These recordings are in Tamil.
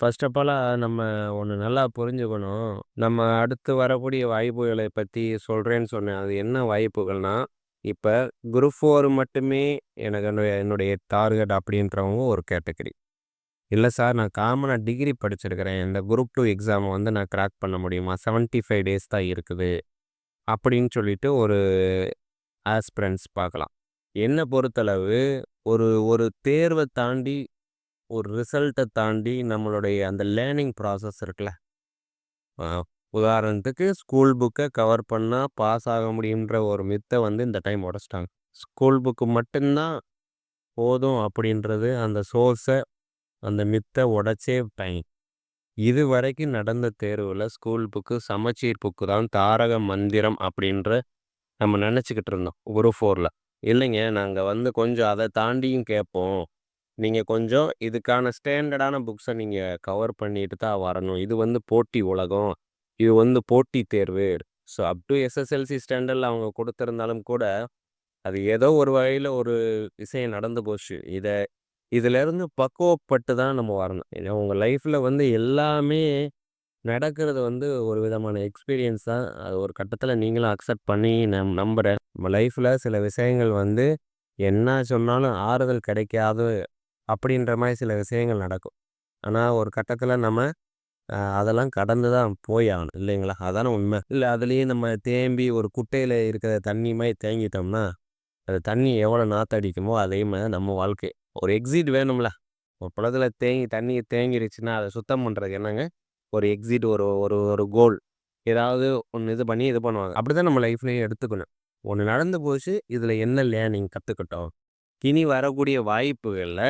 ஃபர்ஸ்ட் ஆஃப் ஆல் நம்ம ஒன்று நல்லா புரிஞ்சுக்கணும். நம்ம அடுத்து வரக்கூடிய வாய்ப்புகளை பத்தி சொல்றேன்னு சொன்னேன். அது என்ன வாய்ப்புகள்னா, இப்ப குரூப் 4 மட்டுமே எனக்கு என்னுடைய என்னுடைய டார்கெட் அப்படின்றவங்க ஒரு கேட்டகரி. இல்ல சார் நான் காமனா டிகிரி படிச்சிருக்கிறேன். இந்த குரூப் 2 எக்ஸாம வந்து நான் கிராக் பண்ண முடியுமா? 75 டேஸ் தான் இருக்குது. அப்படின்னு சொல்லிட்டு ஒரு ஆஸ்பிரண்ட்ஸ் பார்க்கலாம். என்ன பொறுத்தளவு ஒரு ஒரு தேர்வ தாண்டி, ஒரு ரிசல்ட்டை தாண்டி நம்மளுடைய அந்த லேர்னிங் ப்ராசஸ் இருக்குல்ல. உதாரணத்துக்கு ஸ்கூல் புக்கை கவர் பண்ணால் பாஸ் ஆக முடியும்ன்ற ஒரு மித்தை வந்து இந்த டைம் உடச்சிட்டாங்க ஸ்கூல் புக்கு மட்டும்தான் போதும் அப்படின்றது அந்த சோர்ஸை அந்த மித்த உடைச்சே இது வரைக்கும் நடந்த தேர்வில் ஸ்கூல் புக்கு, சமச்சீர் புக்கு தான் தாரக மந்திரம் அப்படின்ற நம்ம நினச்சிக்கிட்டு இருந்தோம். குரூப் ஃபோரில் இல்லைங்க நாங்கள் வந்து கொஞ்சம் அதை தாண்டியும் கேட்போம். நீங்கள் கொஞ்சம் இதுக்கான ஸ்டாண்டர்டான புக்ஸை நீங்கள் கவர் பண்ணிட்டு தான் வரணும். இது வந்து போட்டி உலகம். இது வந்து போட்டி தேர்வு. ஸோ அப் டு எஸ்எஸ்எல்சி ஸ்டாண்டர்டில் அவங்க கொடுத்துருந்தாலும் கூட, அது ஏதோ ஒரு வகையில் ஒரு விஷயம் நடந்து போச்சு. இதை இதிலேருந்து பக்குவப்பட்டு தான் நம்ம வரணும். உங்கள் லைஃப்பில் வந்து எல்லாமே நடக்கிறது வந்து ஒரு விதமான எக்ஸ்பீரியன்ஸ் தான். அது ஒரு கட்டத்தில் நீங்களும் அக்செப்ட் பண்ணி நம் நம்புகிறேன் நம்ம லைஃப்பில் சில விஷயங்கள் வந்து என்ன சொன்னாலும் ஆறுதல் கிடைக்காது அப்படின்ற மாதிரி சில விஷயங்கள் நடக்கும். ஆனால் ஒரு கட்டத்தில் நம்ம அதெல்லாம் கடந்து தான் போய் ஆகணும். இல்லைங்களா? அதானே உண்மை இல்லை அதுலேயே நம்ம தேம்பி ஒரு குட்டையில் இருக்கிற தண்ணி மாதிரி தேங்கிட்டோம்னா, அது தண்ணி எவ்வளோ நாத்தடிக்குமோ அதே மாதிரி நம்ம வாழ்க்கை. ஒரு எக்ஸிட் வேணும்ல. ஒரு குளத்தில் தேங்கி தண்ணி தேங்கிருச்சுன்னா, அதை சுத்தம் பண்ணுறதுக்கு என்னங்க? ஒரு எக்ஸிட் ஒரு ஒரு ஒரு கோல். ஏதாவது ஒன்று இது பண்ணி இது பண்ணுவாங்க. அப்படிதான் நம்ம லைஃப்லேயும் எடுத்துக்கணும். ஒன்று நடந்து போச்சு. இதில் என்ன லேர்னிங் கற்றுக்கிட்டோம் இனி வரக்கூடிய வாய்ப்புகளில்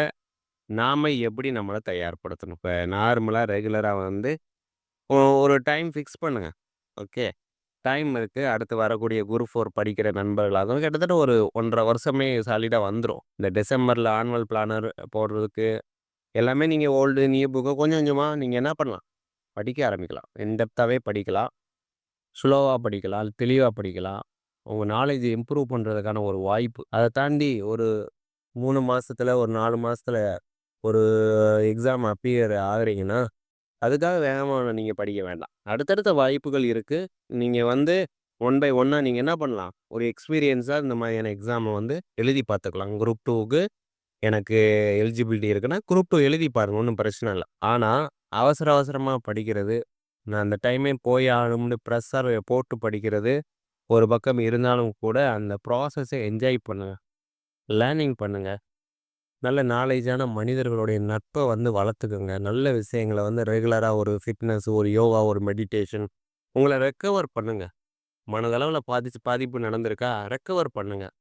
நாம எப்படி நம்மள தயார்படுத்தணும்? இப்ப நார்மலா ரெகுலரா வந்து ஒ ஒரு டைம் ஃபிக்ஸ் பண்ணுங்க. ஓகே. டைம் இருக்கு. அடுத்து வரக்கூடிய குரூப் 4 படிக்கிற நண்பர்கள் அதுவும் கிட்டத்தட்ட ஒரு 1 1/2 வருஷமே சாலிடா வந்துரும். இந்த டிசம்பர்ல ஆனுவல் பிளானர் போடுறதுக்கு எல்லாமே நீங்க ஓல்டு, நியூ புக்க கொஞ்சம் கொஞ்சமா நீங்க என்ன பண்ணலாம்? படிக்க ஆரம்பிக்கலாம். இன்டெப்த்தாவே படிக்கலாம். ஸ்லோவா படிக்கலாம். தெளிவா படிக்கலாம். உங்க நாலேட்ஜ் இம்ப்ரூவ் பண்றதுக்கான ஒரு வாய்ப்பு. அத தாண்டி ஒரு 3 மாசத்துல, ஒரு 4 மாசத்துல ஒரு எக்ஸாம் அப்பியர் ஆகுறீங்கன்னா, அதுக்காக வேகமாக நீங்கள் படிக்க வேண்டாம். அடுத்தடுத்த வாய்ப்புகள் இருக்குது நீங்கள் வந்து ஒன் பை ஒன்னாக நீங்கள் என்ன பண்ணலாம்? ஒரு எக்ஸ்பீரியன்ஸாக இந்த மாதிரியான எக்ஸாமை வந்து எழுதி பார்த்துக்கலாம். குரூப் டூவுக்கு எனக்கு எலிஜிபிலிட்டி இருக்குன்னா, குரூப் டூ எழுதி பாருங்க. ஒன்றும் பிரச்சனை இல்லை ஆனால் அவசர அவசரமாக படிக்கிறது, நான் அந்த டைமே போய் ஆகணும்னு ப்ரெஷர் போட்டு படிக்கிறது, ஒரு பக்கம் இருந்தாலும் கூட அந்த ப்ராசஸை என்ஜாய் பண்ணுங்கள் லேர்னிங் பண்ணுங்கள் நல்ல நாலேஜான மனிதர்களுடைய நட்பை வந்து வளர்த்துக்குங்க நல்ல விஷயங்களை வந்து ரெகுலராக ஒரு ஃபிட்னஸ், ஒரு யோகா, ஒரு மெடிடேஷன் உங்களை ரெக்கவர் பண்ணுங்க. மனதளவில் பாதிச்சு பாதிப்பு நடந்திருக்கா? ரெக்கவர் பண்ணுங்கள்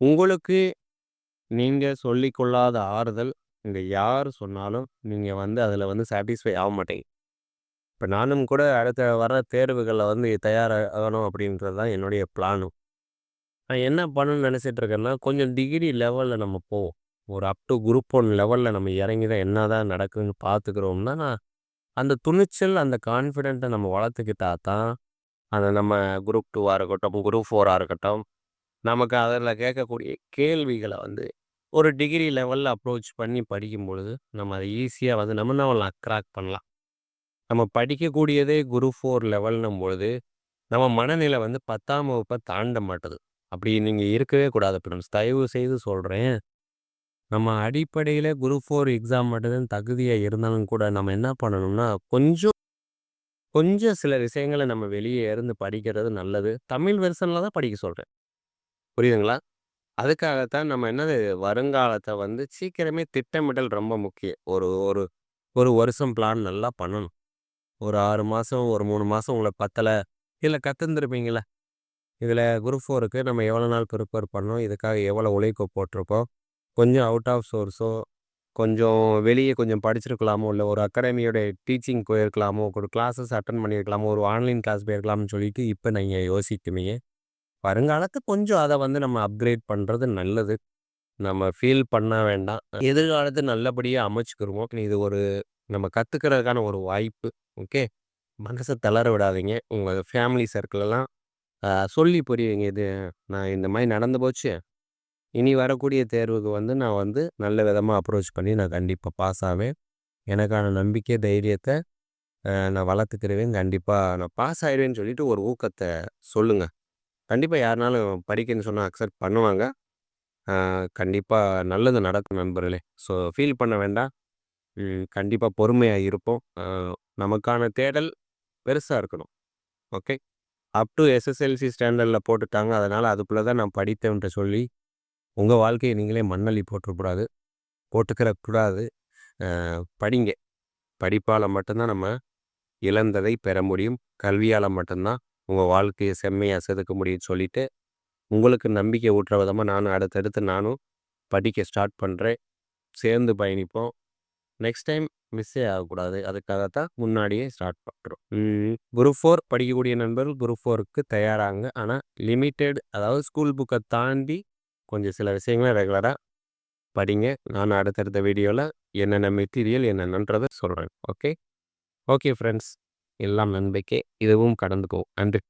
உங்களுக்கு நீங்கள் சொல்லிக்கொள்ளாத ஆறுதல், இங்கே யார் சொன்னாலும் நீங்கள் வந்து அதில் வந்து சாட்டிஸ்ஃபை ஆக மாட்டேங்க இப்போ நானும் கூட அடுத்த வர தேர்வுகளில் வந்து தயாராகணும் அப்படின்றது தான் என்னுடைய பிளானும். நான் என்ன பண்ணணும்னு நினச்சிட்ருக்கேன்னா கொஞ்சம் டிகிரி லெவலில் நம்ம போவோம். ஒரு அப் டூ குரூப் ஒன் லெவலில் நம்ம இறங்கி தான் என்னதான் நடக்குதுன்னு பார்த்துக்கிறோம்னா, நான் அந்த துணிச்சல், அந்த கான்ஃபிடெண்ட்டை நம்ம வளர்த்துக்கிட்டா தான், அந்த நம்ம குரூப் டூவாக இருக்கட்டும், குரூப் ஃபோராக இருக்கட்டும், நமக்கு அதில் கேட்கக்கூடிய கேள்விகளை வந்து ஒரு டிகிரி லெவலில் அப்ரோச் பண்ணி படிக்கும்பொழுது, நம்ம அதை ஈஸியாக வந்து நம்ம நம்மளை அக்ராக் பண்ணலாம். நம்ம படிக்கக்கூடியதே குரூப் ஃபோர் லெவல்ன்னும் பொழுது, நம்ம மனநிலை வந்து பத்தாம் வகுப்பை தாண்ட மாட்டுது. அப்படி நீங்கள் இருக்கவே கூடாது ஃப்ரெண்ட்ஸ். தயவு செய்து சொல்கிறேன் நம்ம அடிப்படையில குரூப் ஃபோர் எக்ஸாம் மட்டும் தான் தகுதியா இருந்தாலும் கூட, நம்ம என்ன பண்ணணும்னா, கொஞ்சம் கொஞ்சம் சில விஷயங்களை நம்ம வெளியே இருந்து படிக்கிறது நல்லது. தமிழ் வெர்ஷன்ல தான் படிக்க சொல்றேன். புரியுதுங்களா? அதுக்காகத்தான் நம்ம என்னது வருங்காலத்தை வந்து சீக்கிரமே திட்டமிடல் ரொம்ப முக்கியம். ஒரு ஒரு ஒரு வருஷம் பிளான் நல்லா பண்ணணும். ஒரு ஆறு மாதம் ஒரு மூணு மாதம் உங்களை பத்தலை இல்லை கற்றுந்துருப்பீங்களே இதில் குரூப் ஃபோருக்கு நம்ம எவ்வளோ நாள் ப்ரிப்பேர் பண்ணோம், இதுக்காக எவ்வளோ உழைப்பு போட்டிருக்கோம், கொஞ்சம் அவுட் ஆஃப் சோர்ஸோ, கொஞ்சம் வெளியே கொஞ்சம் படிச்சிருக்கலாமோ, இல்லை ஒரு அகாடமியோட டீச்சிங் போயிருக்கலாமோ, ஒரு கிளாஸஸ் அட்டன் பண்ணியிருக்கலாமோ, ஒரு ஆன்லைன் கிளாஸ் போயிருக்கலாம்னு சொல்லிட்டு இப்போ நீங்கள் யோசிக்குவீங்க. வருங்காலத்து கொஞ்சம் அதை வந்து நம்ம அப்கிரேட் பண்ணுறது நல்லது. நம்ம ஃபீல் பண்ண வேண்டாம். எதிர்காலத்து நல்லபடியாக அமைச்சுக்கிருவோம். இது ஒரு நம்ம கற்றுக்கிறதுக்கான ஒரு வாய்ப்பு. ஓகே. மனசை தளர விடாதீங்க. உங்கள் ஃபேமிலி சர்க்கிளெல்லாம் சொல்லி புரியுங்க இது நான் இந்த மாதிரி நடந்து போச்சு. இனி வரக்கூடிய தேர்வுக்கு வந்து நான் வந்து நல்ல விதமாக அப்ரோச் பண்ணி நான் கண்டிப்பாக பாஸ் ஆவேன். எனக்கான நம்பிக்கை, தைரியத்தை நான் வளர்த்துக்கிறவேன் கண்டிப்பாக நான் பாஸ் ஆயிடுவேன்னு சொல்லிட்டு ஒரு ஊக்கத்தை சொல்லுங்கள் கண்டிப்பாக யாருனாலும் படிக்கன்னு சொன்னால் அக்செப்ட் பண்ணுவாங்க. கண்டிப்பாக நல்லது நடக்கும் நண்பர்களே. ஸோ ஃபீல் பண்ண வேண்டாம். கண்டிப்பாக பொறுமையாக இருப்போம். நமக்கான தேடல் பெருசாக இருக்கணும். ஓகே. அப் டு எஸ்எஸ்எல்சி ஸ்டாண்டர்டில் போட்டுட்டாங்க. அதனால் அதுக்குள்ளே தான் நான் படித்தேன்ட்டு சொல்லி, உங்கள் வாழ்க்கையை நீங்களே மண்ணள்ளி போட்டுறக்கூடாது. போட்டுக்கிற கூடாது. படிங்க. படிப்பால் மட்டும்தான் நம்ம இழந்ததை பெற முடியும். கல்வியால் மட்டும்தான் உங்கள் வாழ்க்கையை செம்மையாக செதுக்க முடியும்னு சொல்லிட்டு, உங்களுக்கு நம்பிக்கை ஊட்டுற விதமாக நானும் அடுத்தடுத்து நானும் படிக்க ஸ்டார்ட் பண்ணுறேன் சேர்ந்து பயணிப்போம். நெக்ஸ்ட் டைம் மிஸ்ஸே ஆகக்கூடாது. அதுக்காகத்தான் முன்னாடியே ஸ்டார்ட் பண்ணுறோம் குரூப் ஃபோர் படிக்கக்கூடிய நண்பர்கள் குரூப் ஃபோருக்கு தயாராங்க ஆனால் லிமிட்டெட் அதாவது ஸ்கூல் புக்கை தாண்டி கொஞ்சம் சில விஷயங்களை ரெகுலராக படிங்க. நான் அடுத்தடுத்த வீடியோவில் என்னென்ன மெட்டீரியல் என்னென்னன்றதை சொல்கிறேன் ஓகே. Okay friends. எல்லாம் நன்மைக்கே. இதுவும் கடந்துக்கும் நன்றி.